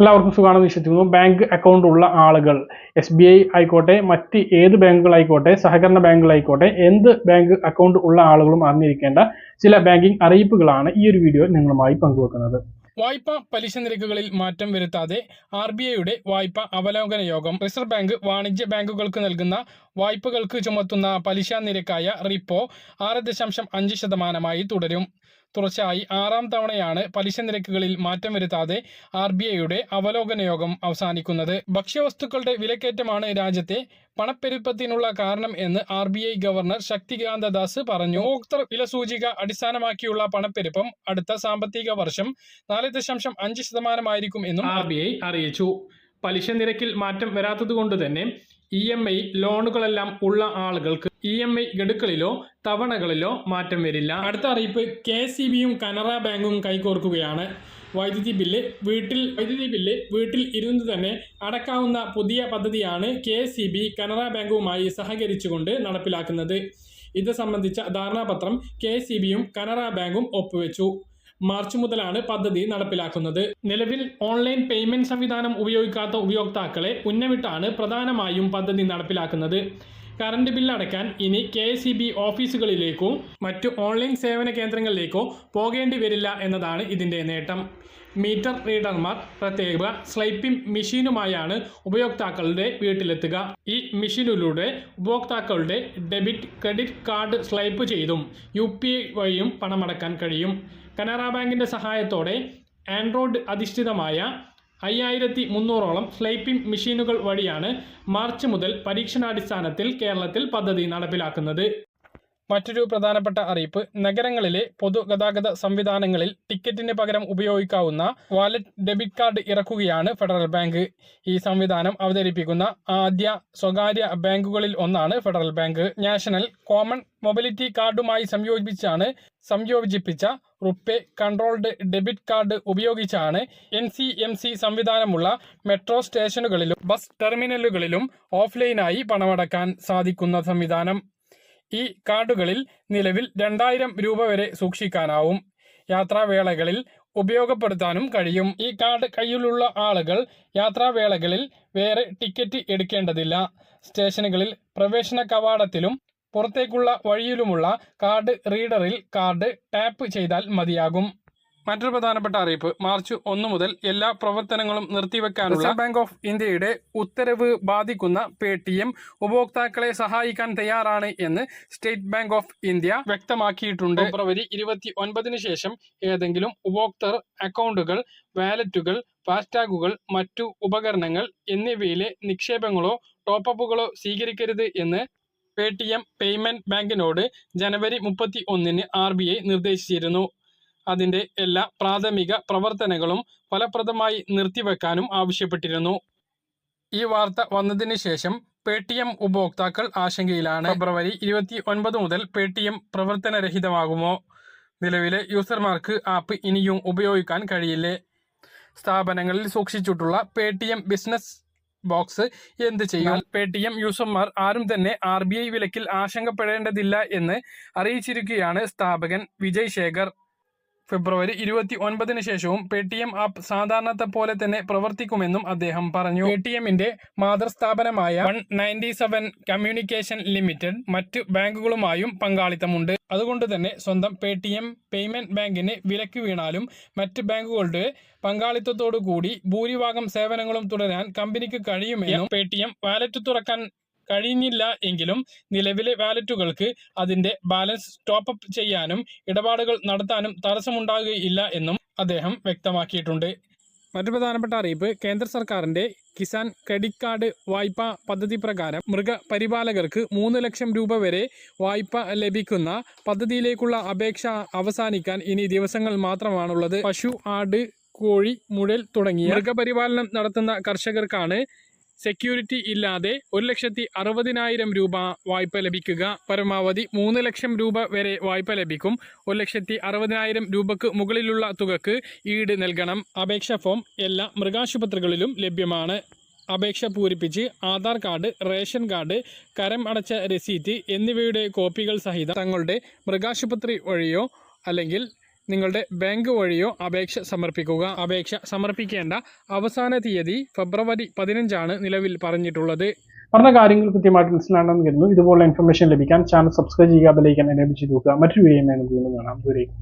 എല്ലാവർക്കും സുഖമാണെന്ന് വിശ്വസിക്കുന്നു. ബാങ്ക് അക്കൗണ്ട് ഉള്ള ആളുകൾ എസ് ബി ഐ ആയിക്കോട്ടെ മറ്റ് ഏത് ബാങ്കുകളായിക്കോട്ടെ സഹകരണ ബാങ്കുകളായിക്കോട്ടെ എന്ത് ബാങ്ക് അക്കൗണ്ട് ഉള്ള ആളുകളും അറിഞ്ഞിരിക്കേണ്ട ചില ബാങ്കിംഗ് അറിയിപ്പുകളാണ് ഈ ഒരു വീഡിയോ നിങ്ങളുമായി പങ്കുവെക്കുന്നത്. വായ്പ പലിശ നിരക്കുകളിൽ മാറ്റം വരുത്താതെ ആർ ബി ഐയുടെ വായ്പ അവലോകന യോഗം റിസർവ് ബാങ്ക് വാണിജ്യ ബാങ്കുകൾക്ക് നൽകുന്ന വായ്പകൾക്ക് ചുമത്തുന്ന പലിശ നിരക്കായ റിപ്പോ ആറ് ദശാംശം അഞ്ച് ശതമാനമായി തുടരും. തുടർച്ചയായി ആറാം തവണയാണ് പലിശ നിരക്കുകളിൽ മാറ്റം വരുത്താതെ ആർ ബി ഐയുടെ അവലോകന യോഗം അവസാനിക്കുന്നത്. ഭക്ഷ്യവസ്തുക്കളുടെ വിലക്കയറ്റമാണ് രാജ്യത്തെ പണപ്പെരുപ്പത്തിനുള്ള കാരണം എന്ന് R B I governor Shaktikanta Das പറഞ്ഞു. ഉപഭോക്തൃ വില സൂചിക അടിസ്ഥാനമാക്കിയുള്ള പണപ്പെരുപ്പം അടുത്ത സാമ്പത്തിക വർഷം നാല് ദശാംശം അഞ്ച് ശതമാനമായിരിക്കും എന്നും ആർ ബി ഐ അറിയിച്ചു. പലിശ നിരക്കിൽ മാറ്റം വരാത്തതുകൊണ്ട് തന്നെ ഇ എം ഐ ലോണുകളെല്ലാം ഉള്ള ആളുകൾക്ക് ഇ എം ഐ ഗഡുക്കളിലോ തവണകളിലോ മാറ്റം വരില്ല. അടുത്ത അറിയിപ്പ് കെ സി ബിയും കനറ ബാങ്കും കൈകോർക്കുകയാണ്. വൈദ്യുതി ബില്ല് വീട്ടിൽ വൈദ്യുതി ബില്ല് വീട്ടിൽ ഇരുന്ന് തന്നെ അടക്കാവുന്ന പുതിയ പദ്ധതിയാണ് കെ സി ബി കനറ ബാങ്കുമായി സഹകരിച്ചുകൊണ്ട് നടപ്പിലാക്കുന്നത്. ഇത് സംബന്ധിച്ച ധാരണാപത്രം കെ സി ബിയും കനറ ബാങ്കും ഒപ്പുവെച്ചു. മാർച്ച് മുതലാണ് പദ്ധതി നടപ്പിലാക്കുന്നത്. നിലവിൽ ഓൺലൈൻ പേയ്മെന്റ് സംവിധാനം ഉപയോഗിക്കാത്ത ഉപയോക്താക്കളെ ഉന്നമിട്ടാണ് പ്രധാനമായും പദ്ധതി നടപ്പിലാക്കുന്നത്. കറണ്ട് ബില്ല് അടയ്ക്കാൻ ഇനി കെ എസ് ബി ഓഫീസുകളിലേക്കോ മറ്റു ഓൺലൈൻ സേവന കേന്ദ്രങ്ങളിലേക്കോ പോകേണ്ടി വരില്ല എന്നതാണ് ഇതിന്റെ നേട്ടം. മീറ്റർ റീഡർമാർ പ്രത്യേക സ്ലൈപ്പിംഗ് മെഷീനുമായാണ് ഉപയോക്താക്കളുടെ വീട്ടിലെത്തുക. ഈ മെഷീനിലൂടെ ഉപഭോക്താക്കളുടെ ഡെബിറ്റ് ക്രെഡിറ്റ് കാർഡ് സ്ലൈപ്പ് ചെയ്തും യു പി ഐ വഴിയും പണമടക്കാൻ കഴിയും. കനറ ബാങ്കിന്റെ സഹായത്തോടെ ആൻഡ്രോയിഡ് അധിഷ്ഠിതമായ അയ്യായിരത്തി മുന്നൂറോളം സ്ലൈപ്പിംഗ് മെഷീനുകൾ വഴിയാണ് മാർച്ച് മുതൽ പരീക്ഷണാടിസ്ഥാനത്തിൽ കേരളത്തിൽ പദ്ധതി നടപ്പിലാക്കുന്നത്. മറ്റൊരു പ്രധാനപ്പെട്ട അറിയിപ്പ്. നഗരങ്ങളിലെ പൊതുഗതാഗത സംവിധാനങ്ങളിൽ ടിക്കറ്റിന് പകരം ഉപയോഗിക്കാവുന്ന വാലറ്റ് ഡെബിറ്റ് കാർഡ് ഇറക്കുകയാണ് ഫെഡറൽ ബാങ്ക്. ഈ സംവിധാനം അവതരിപ്പിക്കുന്ന ആദ്യ സ്വകാര്യ ബാങ്കുകളിൽ ഒന്നാണ് Federal Bank. National common mobility കാർഡുമായി സംയോജിപ്പിച്ചാണ് സംയോജിപ്പിച്ച റുപ്പേ കൺട്രോൾഡ് ഡെബിറ്റ് കാർഡ് ഉപയോഗിച്ചാണ് എൻ സി എം സി സംവിധാനമുള്ള മെട്രോ സ്റ്റേഷനുകളിലും ബസ് ടെർമിനലുകളിലും ഓഫ്ലൈനായി പണമടക്കാൻ സാധിക്കുന്ന സംവിധാനം. ഈ കാർഡുകളിൽ നിലവിൽ രണ്ടായിരം രൂപ വരെ സൂക്ഷിക്കാനാവും. യാത്രാവേളകളിൽ ഉപയോഗപ്പെടുത്താനും കഴിയും. ഈ കാർഡ് കയ്യിലുള്ള ആളുകൾ യാത്രാവേളകളിൽ വേറെ ടിക്കറ്റ് എടുക്കേണ്ടതില്ല. സ്റ്റേഷനുകളിൽ പ്രവേശന കവാടത്തിലും പുറത്തേക്കുള്ള വഴിയിലുമുള്ള കാർഡ് റീഡറിൽ കാർഡ് ടാപ്പ് ചെയ്താൽ മതിയാകും. മറ്റൊരു പ്രധാനപ്പെട്ട അറിയിപ്പ്. മാർച്ച് ഒന്ന് മുതൽ എല്ലാ പ്രവർത്തനങ്ങളും നിർത്തിവെക്കാനുള്ള ബാങ്ക് ഓഫ് ഇന്ത്യയുടെ ഉത്തരവ് ബാധിക്കുന്ന പേ ടി എം ഉപഭോക്താക്കളെ സഹായിക്കാൻ തയ്യാറാണ് എന്ന് സ്റ്റേറ്റ് ബാങ്ക് ഓഫ് ഇന്ത്യ വ്യക്തമാക്കിയിട്ടുണ്ട്. ഫെബ്രുവരി ഇരുപത്തി ഒൻപതിന് ശേഷം ഏതെങ്കിലും ഉപഭോക്തൃ അക്കൗണ്ടുകൾ വാലറ്റുകൾ ഫാസ്ടാഗുകൾ മറ്റു ഉപകരണങ്ങൾ എന്നിവയിലെ നിക്ഷേപങ്ങളോ ടോപ്പപ്പുകളോ സ്വീകരിക്കരുത് എന്ന് പേ ടി എം പേയ്മെന്റ് ബാങ്കിനോട് ജനുവരി മുപ്പത്തി ഒന്നിന് ആർ ബി ഐ നിർദ്ദേശിച്ചിരുന്നു. അതിന്റെ എല്ലാ പ്രാഥമിക പ്രവർത്തനങ്ങളും ഫലപ്രദമായി നിർത്തിവെക്കാനും ആവശ്യപ്പെട്ടിരുന്നു. ഈ വാർത്ത വന്നതിന് ശേഷം പേ ടി എം ഉപഭോക്താക്കൾ ആശങ്കയിലാണ്. ഫെബ്രുവരി ഇരുപത്തി ഒൻപത് മുതൽ പേ ടി എം പ്രവർത്തനരഹിതമാകുമോ? നിലവിലെ യൂസർമാർക്ക് ആപ്പ് ഇനിയും ഉപയോഗിക്കാൻ കഴിയില്ലേ? സ്ഥാപനങ്ങളിൽ സൂക്ഷിച്ചിട്ടുള്ള Paytm business box എന്ത് ചെയ്യും? പേ ടി എം യൂസർമാർ ആരും തന്നെ ആർ ബി ഐ വിലക്കിൽ ആശങ്കപ്പെടേണ്ടതില്ല എന്ന് അറിയിച്ചിരിക്കുകയാണ് സ്ഥാപകൻ വിജയ് ശേഖർ. ഫെബ്രുവരി ഇരുപത്തി ഒൻപതിന് ശേഷവും പേ ടി എം ആപ്പ് സാധാരണത്തെ പോലെ തന്നെ പ്രവർത്തിക്കുമെന്നും അദ്ദേഹം പറഞ്ഞു. പേ ടി എമ്മിന്റെ മാതൃസ്ഥാപനമായ one ninety seven communication limited മറ്റ് ബാങ്കുകളുമായും പങ്കാളിത്തമുണ്ട്. അതുകൊണ്ട് തന്നെ സ്വന്തം പേ ടി എം പേയ്മെന്റ് ബാങ്കിന് വിലക്ക് വീണാലും മറ്റ് ബാങ്കുകളുടെ പങ്കാളിത്തത്തോടു കൂടി ഭൂരിഭാഗം സേവനങ്ങളും തുടരാൻ കമ്പനിക്ക് കഴിയുമെന്നും പേ ടി എം വാലറ്റ് തുറക്കാൻ കഴിഞ്ഞില്ല എങ്കിലും നിലവിലെ വാലറ്റുകൾക്ക് അതിന്റെ ബാലൻസ് ടോപ്പ് അപ്പ് ചെയ്യാനും ഇടപാടുകൾ നടത്താനും തടസ്സമുണ്ടാകുകയില്ല എന്നും അദ്ദേഹം വ്യക്തമാക്കിയിട്ടുണ്ട്. മറ്റു പ്രധാനപ്പെട്ട അറിയിപ്പ് കേന്ദ്ര സർക്കാരിന്റെ കിസാൻ ക്രെഡിറ്റ് കാർഡ് വായ്പാ പദ്ധതി പ്രകാരം മൃഗപരിപാലകർക്ക് മൂന്ന് ലക്ഷം രൂപ വരെ വായ്പ ലഭിക്കുന്ന പദ്ധതിയിലേക്കുള്ള അപേക്ഷ അവസാനിക്കാൻ ഇനി ദിവസങ്ങൾ മാത്രമാണുള്ളത്. പശു ആട് കോഴി മുഴൽ തുടങ്ങിയ മൃഗപരിപാലനം നടത്തുന്ന കർഷകർക്കാണ് സെക്യൂരിറ്റി ഇല്ലാതെ ഒരു ലക്ഷത്തി അറുപതിനായിരം രൂപ വായ്പ ലഭിക്കുക. പരമാവധി മൂന്ന് ലക്ഷം രൂപ വരെ വായ്പ ലഭിക്കും. ഒരു ലക്ഷത്തി അറുപതിനായിരം രൂപക്ക് മുകളിലുള്ള തുകക്ക് ഈട് നൽകണം. അപേക്ഷ ഫോം എല്ലാ മൃഗാശുപത്രികളിലും ലഭ്യമാണ്. അപേക്ഷ പൂരിപ്പിച്ച് ആധാർ കാർഡ് റേഷൻ കാർഡ് കരം അടച്ച രസീറ്റ് എന്നിവയുടെ കോപ്പികൾ സഹിതം തങ്ങളുടെ മൃഗാശുപത്രി വഴിയോ അല്ലെങ്കിൽ നിങ്ങളുടെ ബാങ്ക് വഴിയോ അപേക്ഷ സമർപ്പിക്കുക. അപേക്ഷ സമർപ്പിക്കേണ്ട അവസാന തീയതി ഫെബ്രുവരി പതിനഞ്ചാണ് നിലവിൽ പറഞ്ഞിട്ടുള്ളത്. പറഞ്ഞ കാര്യങ്ങൾ കൃത്യമായിട്ട് മനസ്സിലാണെന്ന് കരുതുന്നു. ഇതുപോലുള്ള ഇൻഫർമേഷൻ ലഭിക്കാൻ ചാനൽ സബ്സ്ക്രൈബ് ചെയ്യുക അതിലേക്ക് എനേബിൾ ചെയ്ത് നോക്കുക മറ്റൊരു വീഡിയോ കാണാം. ദൂരേക്ക്